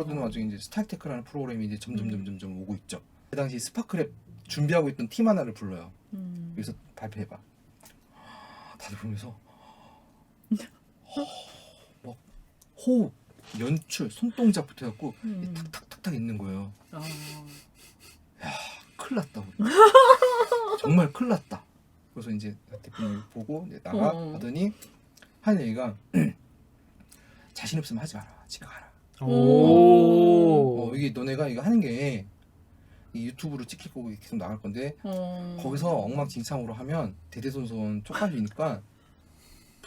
그러던 와중에 이제 스타일테크라는 프로그램이 이제 점점 음. 점점 점 오고 있죠. 그 당시 스파크랩 준비하고 있던 팀 하나를 불러요. 음. 여기서 발표해봐. 다들 보면서 막 호흡, 연출, 손동작부터 해갖고 음. 탁탁탁탁 있는 거예요. 아. 큰일 났다 우리. 정말 큰일 났다. 그래서 이제 대표님 보고 이제 나가 어. 하더니 하는 얘기가 자신 없으면 하지 마라. 집에 가라. 오. 어, 이게 너네가 이거 하는 게 이 유튜브로 찍힐 거고 계속 나갈 건데 어. 거기서 엉망진창으로 하면 대대손손 쪽팔리니까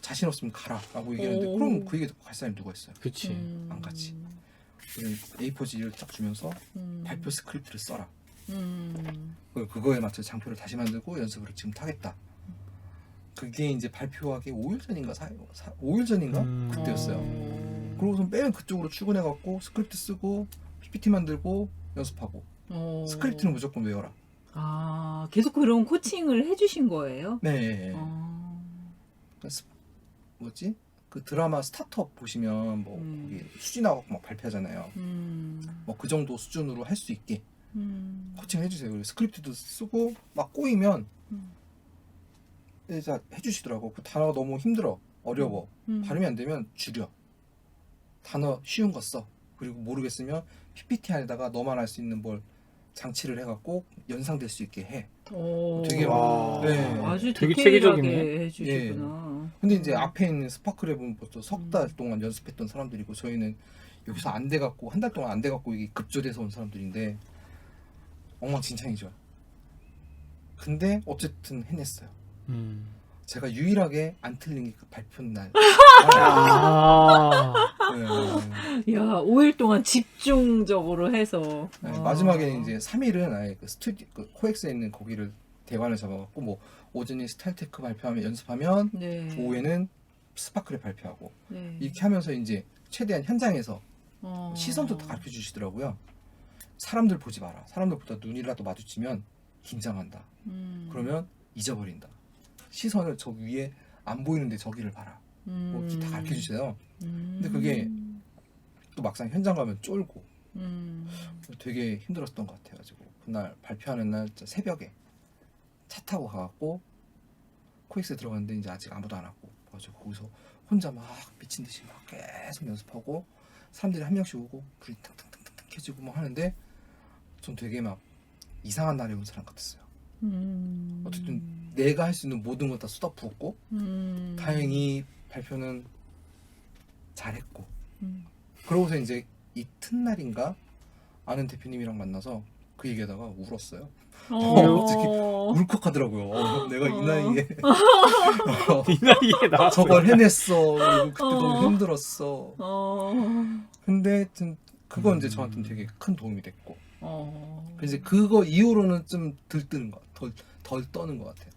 자신 없으면 가라라고 얘기하는데 오. 그럼 그 얘기 듣고 갈 사람이 누가 있어요? 그치. 음. 안 가지. 그냥 A4지를 딱 주면서 음. 발표 스크립트를 써라. 음. 그- 그거에 맞춰 장표를 다시 만들고 연습을 지금 타겠다. 그게 이제 발표하기 5일 전인가 4, 5일 전인가 음. 그때였어요. 어. 그러고서 매일 그쪽으로 출근해갖고 스크립트 쓰고 PPT 만들고 연습하고 어. 스크립트는 무조건 외워라. 아 계속 그런 코칭을 해주신 거예요? 네. 어. 그러니까 스- 뭐지? 그 드라마 스타트업 보시면 뭐 음. 거기 수진하고 막 발표하잖아요. 음. 뭐 그 정도 수준으로 할 수 있게 음. 코칭 해주세요. 그리고 스크립트도 쓰고 막 꼬이면 음. 해주시더라고. 그 단어가 너무 힘들어, 어려워. 음. 발음이 안 되면 줄여. 단어 쉬운 거 써. 그리고 모르겠으면 PPT 안에다가 너만 알 수 있는 뭘 장치를 해갖고 연상될 수 있게 해. 오. 되게 와. 네. 아주 되게 디테일하게 체계적이네. 해주시구나. 근데 이제 음. 앞에 있는 스파크랩은 벌써 석달 음. 동안 연습했던 사람들이고 저희는 여기서 안 돼갖고 한 달 동안 안 돼갖고 이게 급조돼서 온 사람들인데 엉망진창이죠. 근데 어쨌든 해냈어요. 음. 제가 유일하게 안 틀린 게 그 발표 날. 아. 네. 야 5일 동안 집중적으로 해서 네, 아. 마지막에는 이제 3일은 아예 그 스튜디 그 코엑스에 있는 거기를 대관을 잡아갖고 뭐 오전에 스타일테크 발표하면 연습하면 네. 오후에는 스파크를 발표하고 네. 이렇게 하면서 이제 최대한 현장에서 어. 시선도 다 가르쳐 주시더라고요. 사람들 보지 마라. 사람들 보다 눈이라도 마주치면 긴장한다. 음. 그러면 잊어버린다. 시선을 저 위에 안 보이는데 저기를 봐라. 뭐 이렇게 다 가르쳐 주세요. 음. 근데 그게 또 막상 현장 가면 쫄고 음. 되게 힘들었던 것 같아가지고 그날 발표하는 날 진짜 새벽에 차 타고 가갖고 코엑스 들어갔는데 이제 아직 아무도 안 왔고 그래가지고 거기서 혼자 막 미친 듯이 막 계속 연습하고 사람들이 한 명씩 오고 불이 탕탕탕탕 켜지고 막 하는데 전 되게 막 이상한 날에 온 사람 같았어요. 음. 어쨌든 내가 할 수 있는 모든 걸 다 쏟아 부었고 음. 다행히 발표는 잘했고 음. 그러고서 이제 이튿날인가 아는 대표님이랑 만나서 그 얘기하다가 울었어요. 어. 어떻게 울컥하더라고요. 어, 내가 이 어. 나이에 이 나이에 나왔어. 저걸 해냈어. 그리고 그때 어. 너무 힘들었어. 어. 근데 하여튼 그건 이제 음. 저한테는 되게 큰 도움이 됐고 어. 그래서 이제 그거 이후로는 좀 들뜨는 것, 덜, 덜 떠는 것 같아요.